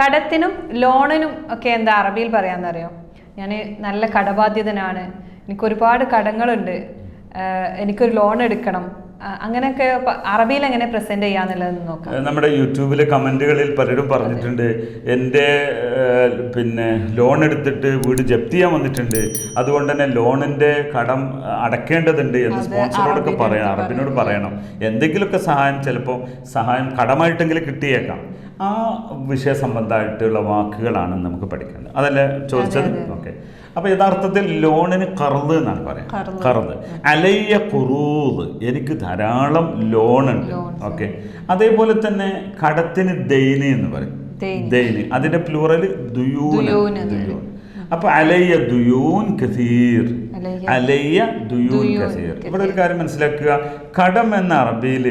കടത്തിനും ലോണിനും ഒക്കെ എന്താ അറബിയിൽ പറയാന്നറിയോ? ഞാൻ നല്ല കടബാധ്യതനാണ്. എനിക്ക് ഒരുപാട് കടങ്ങളുണ്ട് എനിക്കൊരു ലോൺ എടുക്കണം. അങ്ങനെയൊക്കെ അറബിയിൽ എങ്ങനെ പ്രസന്റ് ചെയ്യാന്നുള്ളത് നോക്കാം. നമ്മുടെ യൂട്യൂബിലെ കമന്റുകളിൽ പലരും പറഞ്ഞിട്ടുണ്ട്. എന്റെ പിന്നെ ലോൺ എടുത്തിട്ട് വീട് ജപ്തി ചെയ്യാൻ വന്നിട്ടുണ്ട്. അതുകൊണ്ട് തന്നെ ലോണിന്റെ കടം അടക്കേണ്ടതുണ്ട് എന്ന് സ്പോൺസറോടൊക്കെ പറയണം അറബിനോട് പറയണം. എന്തെങ്കിലുമൊക്കെ സഹായം ചിലപ്പോൾ സഹായം കടമായിട്ടെങ്കിലും കിട്ടിയേക്കാം. ആ വിഷയ സംബന്ധമായിട്ടുള്ള വാക്കുകളാണ് നമുക്ക് പഠിക്കേണ്ടത്. അതല്ലേ ചോദിച്ചത്? ഓക്കെ അപ്പോൾ യഥാർത്ഥത്തിൽ ലോണിന് കറുത് എന്നാണ് പറയാം കറുത് അലയ്യ കുറൂത് എനിക്ക് ധാരാളം ലോണുണ്ട്. ഓക്കെ. അതേപോലെ തന്നെ കടത്തിന് ദൈന എന്ന് പറയും. ദൈന്. അതിന്റെ പ്ലൂറൽ ദുയൂൻ ദുയൂൻ അപ്പൊ അലയ്യ ദുയൂൻ കസീർ. അലയ്യ. ദുയൂൻ കസീർ. ഇവിടെ ഒരു കാര്യം മനസ്സിലാക്കുക. കടം എന്ന അറബിയിൽ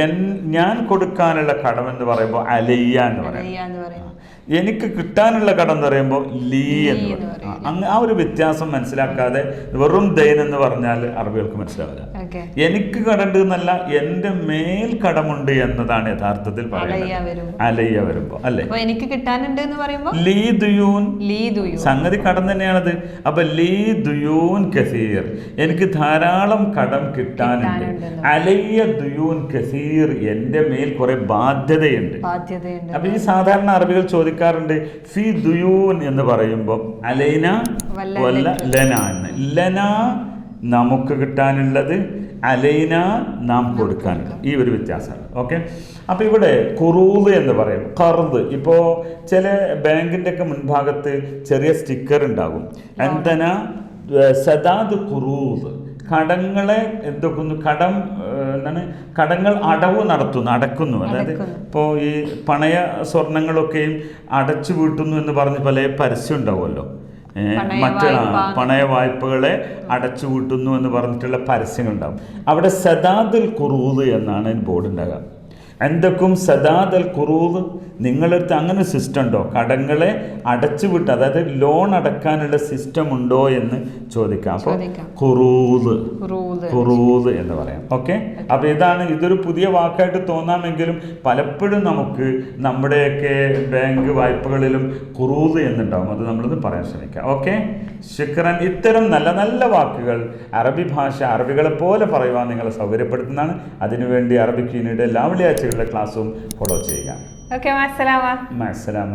എൻ ഞാൻ കൊടുക്കാനുള്ള കടം എന്ന് പറയുമ്പോൾ അലയ്യ എന്ന് പറയും. എനിക്ക് കിട്ടാനുള്ള കടം എന്ന് പറയുമ്പോൾ ലീ എന്ന് പറയും. അങ്ങ് ആ ഒരു വ്യത്യാസം മനസ്സിലാക്കാതെ വെറും ദൈൻ എന്ന് പറഞ്ഞാൽ അറബികൾക്ക് മനസ്സിലാവില്ല. എനിക്ക് കടണ്ട് എന്നല്ല എന്റെ മേൽ കടമുണ്ട് എന്നതാണ് യഥാർത്ഥത്തിൽ അലയ്യ പറയുന്നത് വരുമ്പോ അലയ്യ വരുമ്പോൾ അല്ലേ? എനിക്ക് കിട്ടാനുണ്ട് എന്ന് പറയുമ്പോൾ ലീ ദുയൂൻ. ലീ ദുയൂൻ. സംഗതി കടം തന്നെയാണത്. അപ്പൊ ലീ ദുയൂൻ കസീർ. എനിക്ക് ധാരാളം കടം കിട്ടാനുണ്ട്. അലയ്യ ദുയൂൻ കസീർ എന്റെ മേൽ കുറെ ബാധ്യതയുണ്ട്. അപ്പൊ ഈ സാധാരണ അറബികൾ ചോദിക്കാറുണ്ട് ഫി ദുയൂൻ എന്ന് പറയുമ്പോൾ അലൈന വല്ല ലന എന്ന്. ലന നമുക്ക് കിട്ടാനുള്ളത് അലൈന നാം കൊടുക്കാനുള്ളത് ഈ ഒരു വ്യത്യാസമാണ്. ഓക്കെ? അപ്പോൾ ഇവിടെ കുറൂത് എന്ന് പറയും. കറുത് ഇപ്പോൾ ചില ബാങ്കിന്റെ ഒക്കെ മുൻഭാഗത്ത് ചെറിയ സ്റ്റിക്കർ ഉണ്ടാകും. എന്തന സദാദ് കുറൂദ് കടങ്ങളെ എന്തൊക്കുന്നു? കടം എന്താണ്? കടങ്ങൾ അടവ് നടത്തുന്നു അടക്കുന്നു. അതായത്. ഇപ്പോൾ ഈ പണയ സ്വർണങ്ങളൊക്കെയും അടച്ചു വീട്ടുന്നു എന്ന് പറഞ്ഞ് പല പരസ്യം ഉണ്ടാവുമല്ലോ. മറ്റ് പണയ വായ്പകളെ അടച്ചു വീട്ടുന്നു എന്ന് പറഞ്ഞിട്ടുള്ള പരസ്യങ്ങൾ ഉണ്ടാവും അവിടെ സദാദുൽ കുറൂത് എന്നാണ് ബോർഡ് ഉണ്ടാകുക എന്തൊക്കും സദാദൽ കുറൂത് നിങ്ങളടുത്ത് അങ്ങനെ സിസ്റ്റം ഉണ്ടോ? കടങ്ങളെ അടച്ചു വിട്ട് അതായത് ലോൺ അടക്കാനുള്ള സിസ്റ്റം ഉണ്ടോ എന്ന് ചോദിക്കാം. അപ്പോൾ. കുറൂത് റൂത് കുറൂത് എന്ന് പറയാം. ഓക്കെ? അപ്പൊ ഇതാണ് ഇതൊരു പുതിയ വാക്കായിട്ട് തോന്നാമെങ്കിലും പലപ്പോഴും നമുക്ക് നമ്മുടെയൊക്കെ ബാങ്ക് വായ്പകളിലും കുറൂത് എന്നുണ്ടാവും. അത് നമ്മളിത് പറയാൻ ശ്രമിക്കാം. ഓക്കെ? ശുക്രൻ ഇത്തരം നല്ല നല്ല വാക്കുകൾ അറബി ഭാഷ അറബികളെ പോലെ പറയുവാൻ നിങ്ങളെ സൗകര്യപ്പെടുത്തുന്നതാണ്. അതിനുവേണ്ടി അറബിക് യൂണിയുടെ എല്ലാ വെള്ളിയാഴ്ചകളിലെ ക്ലാസ്സും ഫോളോ ചെയ്യുക. ഓക്കെ മാസലാമ അസ്സലാമ